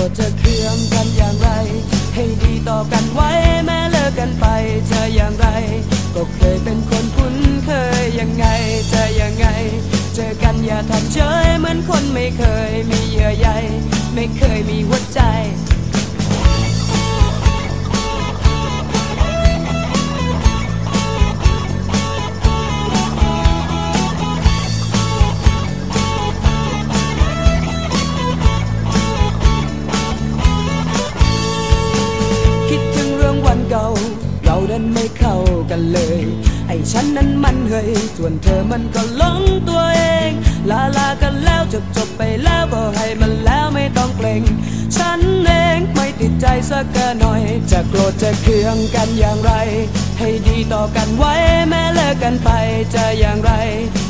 รธจะเคืองกันอย่างไร ให้ดีต่อกันไว้แม้เลิกกันไปจะอย่างไร ก็เคยเป็นคนคุ้นเคยยังไงจะยังไง เจอกันอย่าทำเฉยเหมือนคนไม่เคยมีเยื่อใยไม่เคยมีหัวใจ เราดันไม่เข้ากันเลย ไอ้ฉันนั้นมันเฮยส่วนเธอมันก็หลงตัวเอง ลาลากันแล้วจบจบไปแล้วก็ให้มันแล้วไม่ต้องเกรงฉันเองไม่ติดใจสักหน่อย จะโกรธจะเคืองกันอย่างไร ให้ดีต่อกันไว้แม้เลิกกันไปจะอย่างไร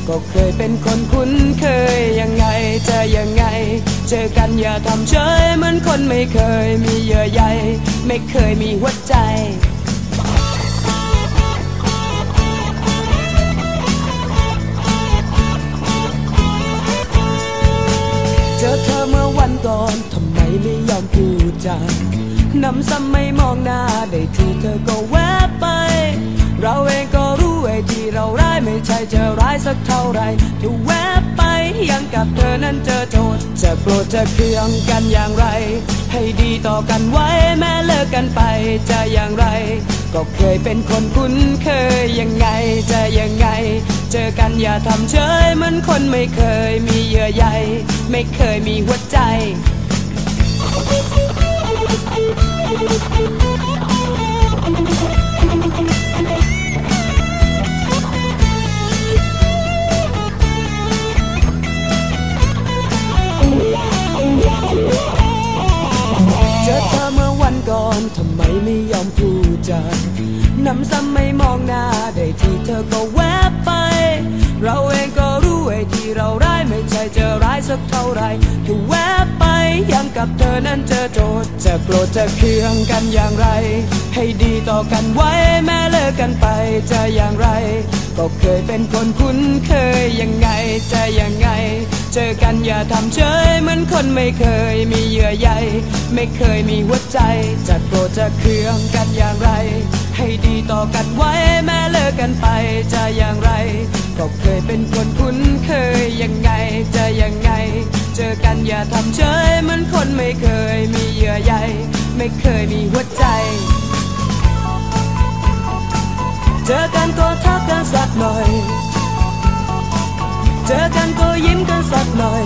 ก็เคยเป็นคนคุ้นเคยยังไงจะยังไง เจอกันอย่าทำเฉยเหมือนคนไม่เคยมีเยื่อใยไม่เคยมีหัวใจ ม่ยอมพูดจานำซ้ำไม่มองหน้าได้ทีเธอก็แวบไป เราเองก็รู้ไอ้ที่เราร้ายไม่ใช่จะร้ายสักเท่าไรที่แวบไปยังกับเธอนั้นเจอโทษจะโกรธจะเคืองกันอย่างไร ให้ดีต่อกันไว้แม้เลิกกันไปจะอย่างไร ก็เคยเป็นคนคุ้นเคยยังไงจะยังไง เจอกันอย่าทำเฉยเหมือนคนไม่เคยมีเยื่อใยไม่เคยมีหัวใจ ทำไมไม่ยอมพูดจาน้ำซ้ำไม่มองหน้า ได้ที่เธอก็แวบไป เราเองก็รู้ไอ้ที่เรา สักเท่าไหรที่แวบไปยังกับเธอนั้นเจอโจทย์จะโกรธจะเคืองกันอย่างไร ให้ดีต่อกันไว้แม้เลิกกันไปจะอย่างไร ก็เคยเป็นคนคุ้นเคยยังไงจะยังไง เจอกันอย่าทำเฉยเหมือนคนไม่เคยมีเยื่อใยไม่เคยมีหัวใจ จะโกรธจะเคืองกันอย่างไร ให้ดีต่อกันไว้แม้เลิกกันไปจะอย่างไร ก็เคยเป็นคนคุ้นเคยยังไงจะ อย่าทำเฉยเหมือนคนไม่เคยมีเยื่อใยไม่เคยมีหัวใจ เจอกันก็ทักกันสักหน่อย เจอกันก็ยิ้มกันสักหน่อย